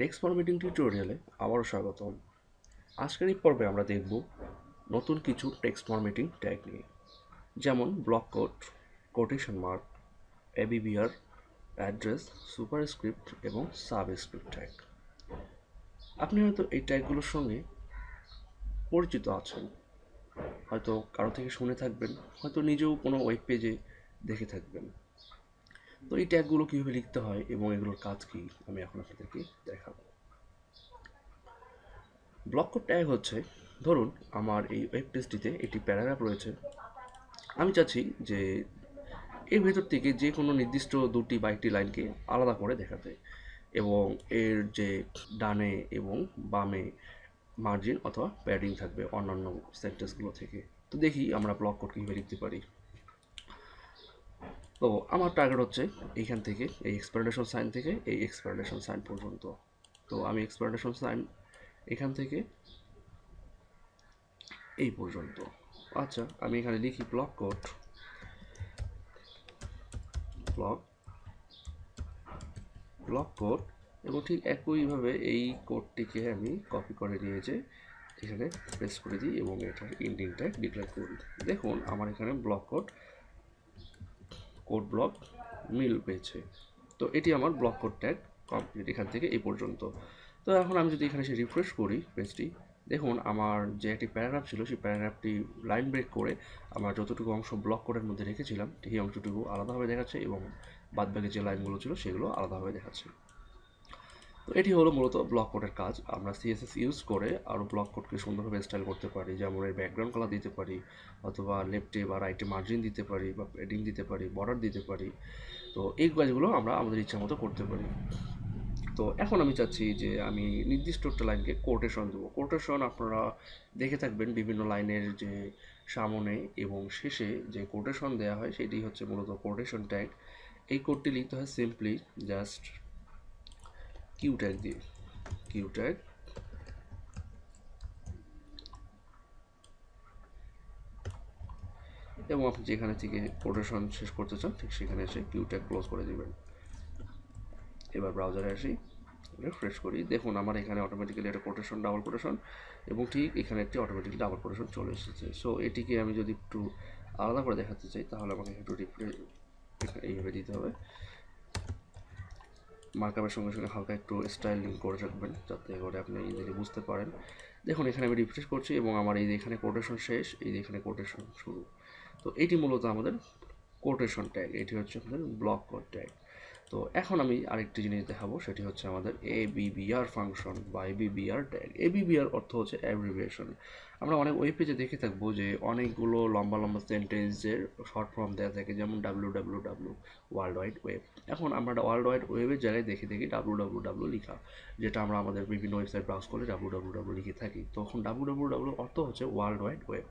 Text formatting টিউটোরিয়ালে আবারও স্বাগতম। আজকের এই পর্বে আমরা দেখব নতুন কিছু টেক্সট ফরম্যাটিং ট্যাগ নিয়ে। যেমন block code quotation mark ABBR address superscript এবং সাবস্ক্রিপ্ট ট্যাগ আপনি হয়তো এই ট্যাগগুলোর সঙ্গে পরিচিত আছেন। হয়তো কারও থেকে শুনে থাকবেন, হয়তো নিজেও কোনো ওয়েব পেজে দেখে থাকবেন। তো এই ট্যাগগুলো কীভাবে লিখতে হয় এবং এগুলোর কাজ কী, আমি এখন আপনাদেরকে দেখাবো। ব্লক কোড ট্যাগ হচ্ছে, ধরুন আমার এই ওয়েব পেজটিতে একটি প্যারাগ্রাফ রয়েছে। আমি চাচ্ছি যে এর ভেতর থেকে যে কোনো নির্দিষ্ট দুটি বা একটি লাইনকে আলাদা করে দেখাতে এবং এর যে ডানে এবং বামে মার্জিন অথবা প্যাডিং থাকবে অন্যান্য সেন্টেন্সগুলো থেকে। তো দেখি আমরা ব্লক কোড কীভাবে লিখতে পারি। তো আমার টার্গেট হচ্ছে এইখান থেকে, এই এক্সপারেশন সাইন থেকে, এই এক্সপারেশন সাইন পর্যন্ত। তো আমি এক্সপারেশন সাইন এখান থেকে এই পর্যন্ত। আচ্ছা আমি এখানে লিখি block code block block code এবং ঠিক একইভাবে এই কোডটিকে আমি কপি করে নিয়েছে এখানে প্রেস করে দিই এবং এটার ইন্ডিং ট্যাগ ডিক্লেয়ার করি দেখুন, আমার এখানে ব্লক কোড কোড ব্লক মিল পেয়েছে। তো এটি আমার ব্লক কোড ট্যাগ কমপ্লিট এখান থেকে এই পর্যন্ত। তো এখন আমি যদি এখানে সে রিফ্রেশ করি পেজটি, দেখুন আমার যে একটি প্যারাগ্রাফ ছিল, সেই প্যারাগ্রাফটি লাইন ব্রেক করে আমার যতটুকু অংশ ব্লক কোডের মধ্যে রেখেছিলাম, সেই অংশটুকু আলাদাভাবে দেখাচ্ছে এবং বাদবাকি যে লাইনগুলো ছিল, সেগুলো আলাদাভাবে দেখাচ্ছে। তো এটি হলো মূলত ব্লক কোডের কাজ। আমরা সিএসএস ইউজ করে আরও ব্লক কোডকে সুন্দরভাবে স্টাইল করতে পারি। যেমন এর ব্যাকগ্রাউন্ড কালার দিতে পারি, অথবা লেফটে বা রাইটে মার্জিন দিতে পারি, বা পেডিং দিতে পারি বর্ডার দিতে পারি। তো এই কাজগুলো আমরা আমাদের ইচ্ছা মতো করতে পারি। তো এখন আমি চাচ্ছি যে আমি নির্দিষ্ট একটা লাইনকে কোটেশন দেবো। কোটেশন আপনারা দেখে থাকবেন বিভিন্ন লাইনের যে সামনে এবং শেষে যে কোটেশন দেওয়া হয়, সেটি হচ্ছে মূলত কোটেশন ট্যাগ এই কোডটি লিখতে হয় সিম্পলি জাস্ট কিউ ট্যাগ দিয়ে কিউ ট্যাগ এবং আপনি যেখানে থেকে কোটেশন শেষ করতে চান, ঠিক সেখানে এসে কিউ ট্যাগ ক্লোজ করে দেবেন। এবার ব্রাউজারে আসি রিফ্রেশ করি। দেখুন, আমার এখানে অটোমেটিক্যালি একটা কোটেশন ডাবল কোটেশন এবং ঠিক এখানে একটি অটোমেটিক ডাবল কোটেশন চলে এসেছে। সো এটিকে আমি যদি একটু আলাদা করে দেখাতে চাই, তাহলে আমাকে একটু রিফ্রেশ এইভাবে দিতে হবে। মার্কআপের সঙ্গে সঙ্গে হালকা একটু স্টাইলিং করে রাখবেন, যাতে করে আপনি ইজিলি বুঝতে পারেন। দেখুন, এখানে আমি রিফ্রেশ করছি এবং আমার এই এখানে কোটেশন শেষ, এই এখানে কোটেশন শুরু। তো এটি মূলত আমাদের কোটেশন ট্যাগ এটি হচ্ছে আমাদের ব্লক কোড ট্যাগ তো এখন আমি আরেকটি জিনিস দেখাবো, সেটি হচ্ছে আমাদের এ বিবিআর ফাংশন বা এ বিবিআর ট্যাগ এ বিবিআর অর্থ হচ্ছে অ্যাব্রিভিয়েশন আমরা অনেক ওয়েব পেজে দেখে থাকব যে অনেকগুলো লম্বা লম্বা সেন্টেন্সের শর্ট ফর্ম দেওয়া থাকে, যেমন W W W world wide web এখন আমরা ওয়ার্ল্ড ওয়াইড ওয়েবের জায়গায় দেখে দেখি ডাব্লু ডাব্লু ডাব্লু লিখা, যেটা আমরা আমাদের বিভিন্ন ওয়েবসাইট ব্রাউজ করে ডাব্লু ডাব্লু ডাব্লু লিখে থাকি। তখন ডাব্লু ডাব্লু ডাব্লু অর্থ হচ্ছে ওয়ার্ল্ড ওয়াইড ওয়েব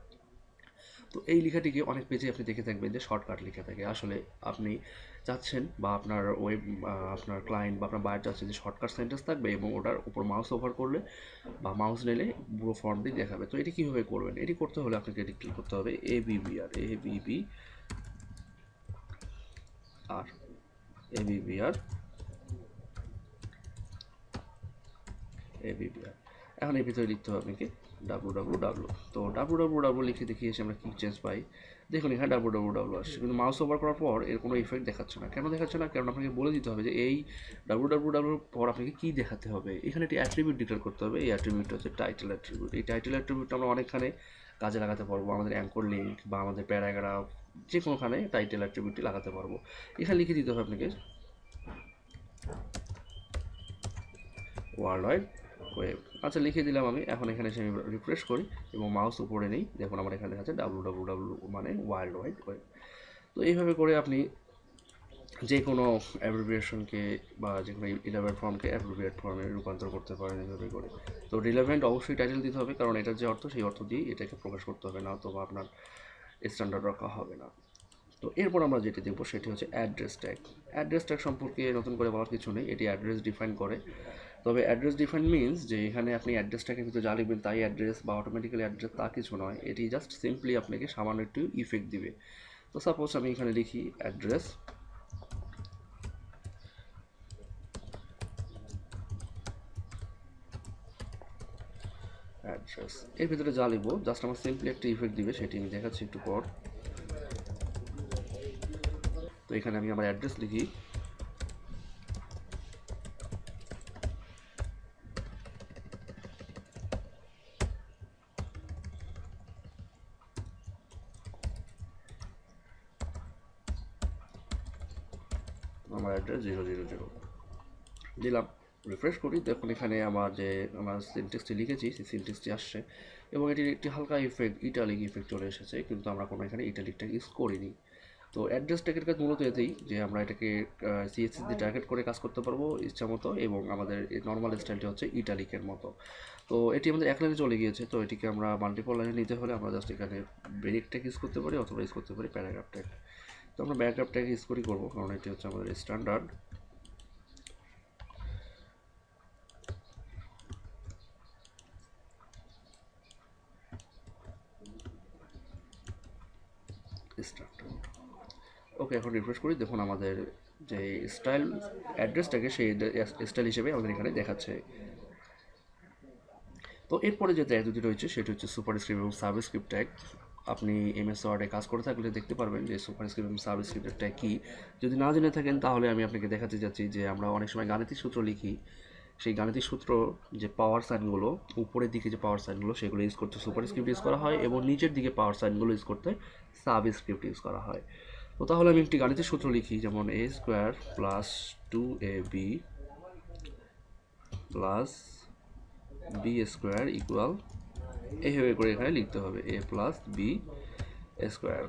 তো এই লেখাটিকে অনেক পেজে আপনি দেখে থাকবেন যে শর্টকাট লেখা থাকে। আসলে আপনি চাচ্ছেন বা আপনার ওয়েব আপনার ক্লায়েন্ট বা আপনার বায়ার চাচ্ছে যে শর্টকাট সেন্টেন্স থাকবে এবং ওটার উপর মাউস ওভার করলে বা মাউস নিলে পুরো ফর্ম দিয়ে দেখাবে। তো এটি কীভাবে করবেন? এটি করতে হলে আপনাকে এটি ক্লিক করতে হবে এ বিবি আর এ বিবি আর এ বিবি আর এ বিবি আর এখন এর ভিতরে লিখতে হবে আপনাকে ডাব্লু ডাব্লু ডাব্লু তো ডাব্লু ডাব্লু ডাব্লু লিখে দেখিয়েছি আমরা কী চেঞ্জ পাই। দেখুন, এখানে ডাব্লু ডাব্লু ডাব্লু আসছে। কিন্তু মাউস ওভার করার পর এর কোনো ইফেক্ট দেখাচ্ছে না। কেন দেখাচ্ছে না? কারণ আপনাকে বলে দিতে হবে যে এই ডাব্লু ডাব্লু ডাব্লুর পর আপনাকে কী দেখাতে হবে? এখানে একটি অ্যাট্রিবিউট ডিক্লেয়ার করতে হবে। এই অ্যাট্রিবিউটটা হচ্ছে টাইটেল অ্যাট্রিবিউট এই টাইটেল অ্যাট্রিবিউটটা আমরা অনেকখানে কাজে লাগাতে পারব। আমাদের অ্যাঙ্কর লিঙ্ক বা আমাদের প্যারাগ্রাফ যে কোনোখানে টাইটেল অ্যাট্রিবিউটটি লাগাতে পারব। এখানে লিখে দিতে হবে আপনাকে ওয়ার্ল্ড ওয়াইড ওয়েব আচ্ছা লিখে দিলাম আমি। এখন এখানে এসে আমি রিফ্রেশ করি এবং মাউস উপরে নেই। দেখুন, আমার এখানে আছে ডাব্লু ডাব্লু ডাব্লু মানে ওয়ার্ল্ড ওয়াইড ওয়েব তো এইভাবে করে আপনি যে কোনো অ্যাব্রিভিয়েশনকে বা যে কোনো ইলেভেন্ট ফর্মকে অ্যাব্রিভিয়েট ফর্মে রূপান্তর করতে পারেন এইভাবে করে। তো রিলেভেন্ট অবশ্যই টাইটেল দিতে হবে, কারণ এটার যে অর্থ, সেই অর্থ দিয়েই এটাকে প্রকাশ করতে হবে, না অথবা আপনার স্ট্যান্ডার্ড রাখা হবে না। তো এরপর আমরা যেটি দেখব, সেটি হচ্ছে অ্যাড্রেস ট্যাগ অ্যাড্রেস ট্যাগ সম্পর্কে নতুন করে বলার কিছু নেই, এটি অ্যাড্রেস ডিফাইন করে। তবে অ্যাড্রেস ডিফাইন মিনস যে এখানে আপনি অ্যাড্রেসটাকে কিন্তু যা লিখবেন তাই অ্যাড্রেস বা অটোমেটিক্যালি অ্যাড্রেস তা কিছু নয়। এটি জাস্ট সিম্পলি আপনাকে সামান্য একটু ইফেক্ট দিবে। তো সাপোজ আমি এখানে লিখি অ্যাড্রেস অ্যাড্রেস এর ভিতরে যা লিখব জাস্ট আমার সিম্পলি একটা ইফেক্ট দিবে, সেটি আমি দেখাচ্ছি একটু পর। তো এখানে আমি আমার অ্যাড্রেস লিখি। আমার অ্যাড্রেস জিরো জিরো জিরো দিলাম রিফ্রেশ করি, দেখুন এখানে আমার যে, আমার সিনটেক্সটি লিখেছি, সেই সিনটেক্সটি আসছে। এবং এটির একটি হালকা ইফেক্ট ইটালিক ইফেক্ট চলে এসেছে, কিন্তু আমরা কোনো এখানে ইটালিকটা ইউজ করিনি। তো অ্যাড্রেস ট্যাগের কাজ মূলত এতেই, যে আমরা এটাকে সিএসসি দিয়ে টার্গেট করে কাজ করতে পারব ইচ্ছা মতো, এবং আমাদের নর্মাল স্টাইলটি হচ্ছে ইটালিকের মতো। তো এটি আমাদের এক লাইনে চলে গিয়েছে, তো এটিকে আমরা মাল্টিপল লাইনে নিতে হলে আমরা জাস্ট এখানে ব্রেক ট্যাগ ইউজ করতে পারি, অথবা ইউজ করতে পারি প্যারাগ্রাফ ট্যাগ তো আমরা প্যারাগ্রাফ ট্যাগ ইউজ করি করব, কারণ এটি হচ্ছে আমাদের স্ট্যান্ডার্ড স্ট্রাকচার ওকে এখন রিফ্রেশ করি, দেখুন আমাদের যে স্টাইল অ্যাড্রেসটাকে সেই স্টাইল হিসেবে আমাদের এখানে দেখাচ্ছে। তো এরপরে যে ট্যাগ দুটি রয়েছে, সেটি হচ্ছে সুপার স্ক্রিপ্ট এবং সাবস্ক্রিপ্ট ট্যাগ আপনি এমএস ওয়ার্ডে কাজ করে থাকলে দেখতে পারবেন যে সুপার স্ক্রিপ্ট এবং সাবস্ক্রিপ্টের ট্যাগ কী। যদি না জেনে থাকেন, তাহলে আমি আপনাকে দেখাতে যাচ্ছি যে আমরা অনেক সময় গাণিতিক সূত্র লিখি। সেই গাণিতিক সূত্র যে পাওয়ার সাইনগুলো উপরের দিকে যে পাওয়ার সাইনগুলো সেগুলো ইউজ করতে সুপার স্ক্রিপ্ট ইউজ করা হয় এবং নিচের দিকে পাওয়ার সাইনগুলো ইউজ করতে সাব স্ক্রিপ্ট ইউজ করা হয়। তো তাহলে আমি একটি গাণিতিক সূত্র লিখি, যেমন A square plus two A B plus B square equal এইভাবে করে এখানে লিখতে হবে এ প্লাস বি স্কোয়ার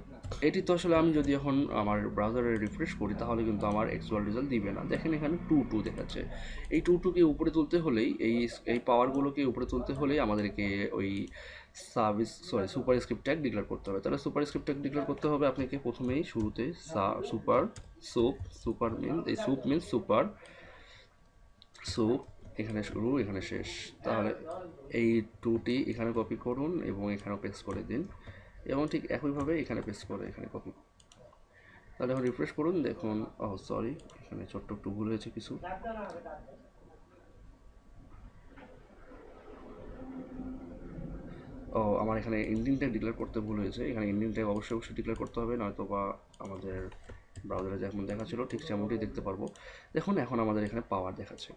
এটি তো আসলে আমি যদি এখন আমার ব্রাউজারে রিফ্রেশ করি, তাহলে কিন্তু আমার অ্যাকচুয়াল রেজাল্ট দিবে না। দেখেন এখানে টু টু দেখাচ্ছে। এই টু টুকে উপরে তুলতে হলেই, এই এই পাওয়ারগুলোকে উপরে তুলতে হলেই আমাদেরকে ওই service sorry superscript tag declare করতে হবে। তাহলে সুপার স্ক্রিপ্ট ট্যাগ ডিক্লেয়ার করতে হবে আপনাকে প্রথমেই শুরুতে সুপার সুপ সুপার মিন এই সুপ মিন সুপার সুপ এখানে শুরু, এখানে শেষ। তাহলে এই টুটি এখানে কপি করুন এবং এখানেও পেস্ট করে দিন। এবং ঠিক একইভাবে এখানে পেস্ট করে, এখানে কপি তাহলে এখন রিফ্রেশ করুন, দেখুন ও সরি এখানে ছোট্ট একটু ভুল হয়েছে কিছু। ও, আমার এখানে ইন্ডিং ট্যাগ ডিক্লেয়ার করতে ভুল হয়েছে। এখানে ট্যাগ অবশ্যই অবশ্যই ডিক্লেয়ার করতে হবে, নয়তো বা আমাদের ব্রাউজারে যেমন দেখাচ্ছিল, ঠিক তেমনটি দেখতে পারব। দেখুন, এখন আমাদের এখানে পাওয়ার দেখাচ্ছে।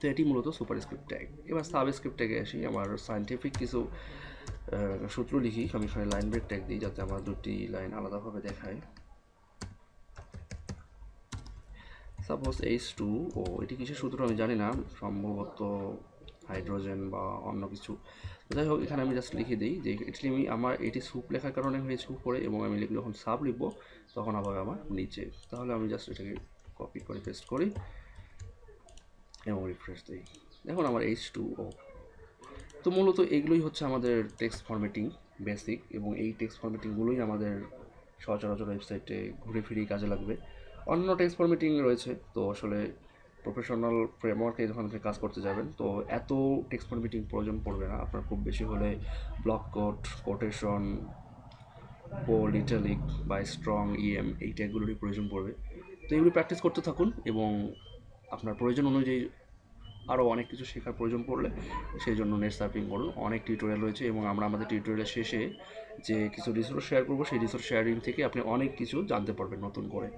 তো এটি মূলত সুপার স্ক্রিপ্ট ট্যাগ এবার সাব স্ক্রিপ্ট ট্যাগে আসি, আমার সায়েন্টিফিক কিছু সূত্র লিখি। আমি এখানে লাইন ব্রেক ট্যাগ দিই, যাতে আমার দুটি লাইন আলাদাভাবে দেখায়। সাপোজ এইচ টু ও, এটি কিসের সূত্র আমি জানি না, সম্ভবত হাইড্রোজেন বা অন্য কিছু। যাই হোক, এখানে আমি জাস্ট লিখে দিই যে এটি আমি আমার এটি সুপ লেখার কারণে হয়েছে উপরে এবং আমি লিখলে যখন সাব লিখব, তখন আবার আমার নিচে। তাহলে আমি জাস্ট এটাকে কপি করে পেস্ট করি। এবং রিফ্রেশ দিই দেখুন আমার এইচ টু ও তো মূলত এগুলোই হচ্ছে আমাদের টেক্সট ফরম্যাটিং বেসিক এবং এই টেক্সট ফরম্যাটিংগুলোই আমাদের সচরাচর ওয়েবসাইটে ঘুরে ফিরেই কাজে লাগবে। অন্য টেক্সট ফরম্যাটিং রয়েছে, তো আসলে প্রফেশনাল ফ্রেমওয়ার্কে যখন আপনি কাজ করতে যাবেন, তো এত টেক্সট ফরম্যাটিং প্রয়োজন পড়বে না। আপনার খুব বেশি হলে block code quotation bold italic বা স্ট্রং ইএম এই ট্যাগগুলোরই প্রয়োজন পড়বে। তো এগুলো প্র্যাকটিস করতে থাকুন এবং আপনার প্রয়োজন অনুযায়ী আরও অনেক কিছু শেখার প্রয়োজন পড়লে সেই জন্য নেট সার্ফিং করুন। অনেক টিউটোরিয়াল রয়েছে এবং আমরা আমাদের টিউটোরিয়ালের শেষে যে কিছু রিসোর্স শেয়ার করব, সেই রিসোর্স শেয়ারিং থেকে আপনি অনেক কিছু জানতে পারবেন নতুন করে।